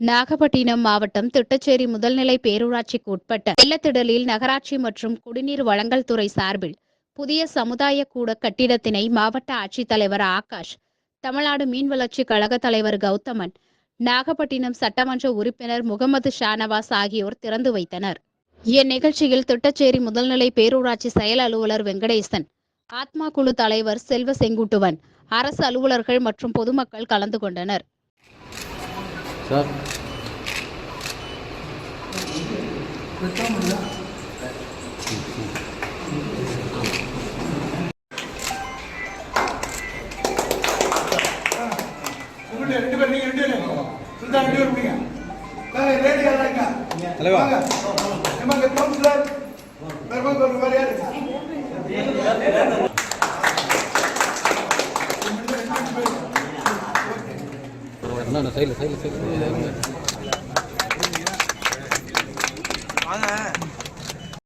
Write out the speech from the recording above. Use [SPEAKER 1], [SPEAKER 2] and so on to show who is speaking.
[SPEAKER 1] நாகப்பட்டினம் மாவட்டம் திட்டச்சேரி முதல்நிலை பேரூராட்சிக்கு உட்பட்ட வெள்ளத்திடலில் நகராட்சி மற்றும் குடிநீர் வழங்கல் துறை சார்பில் புதிய சமுதாய கூட கட்டிடத்தினை மாவட்ட ஆட்சித்தலைவர் ஆகாஷ் தமிழ்நாடு மீன் வளர்ச்சி கழக தலைவர் கௌதமன் நாகப்பட்டினம் சட்டமன்ற உறுப்பினர் முகமது ஷானவாஸ் ஆகியோர் திறந்து வைத்தனர். இந்நிகழ்ச்சியில் திட்டச்சேரி முதல்நிலை பேரூராட்சி செயல் அலுவலர் வெங்கடேசன் ஆத்மா குழு தலைவர் செல்வ செங்குட்டுவன் அரசு அலுவலர்கள் மற்றும் பொதுமக்கள் கலந்து கொண்டனர்.
[SPEAKER 2] சார்.
[SPEAKER 3] உங்கள்ட்ட ரெண்டு பேர் நீங்க
[SPEAKER 2] அண்ணா சைடில் சைடில் சைடில்
[SPEAKER 3] வாங்க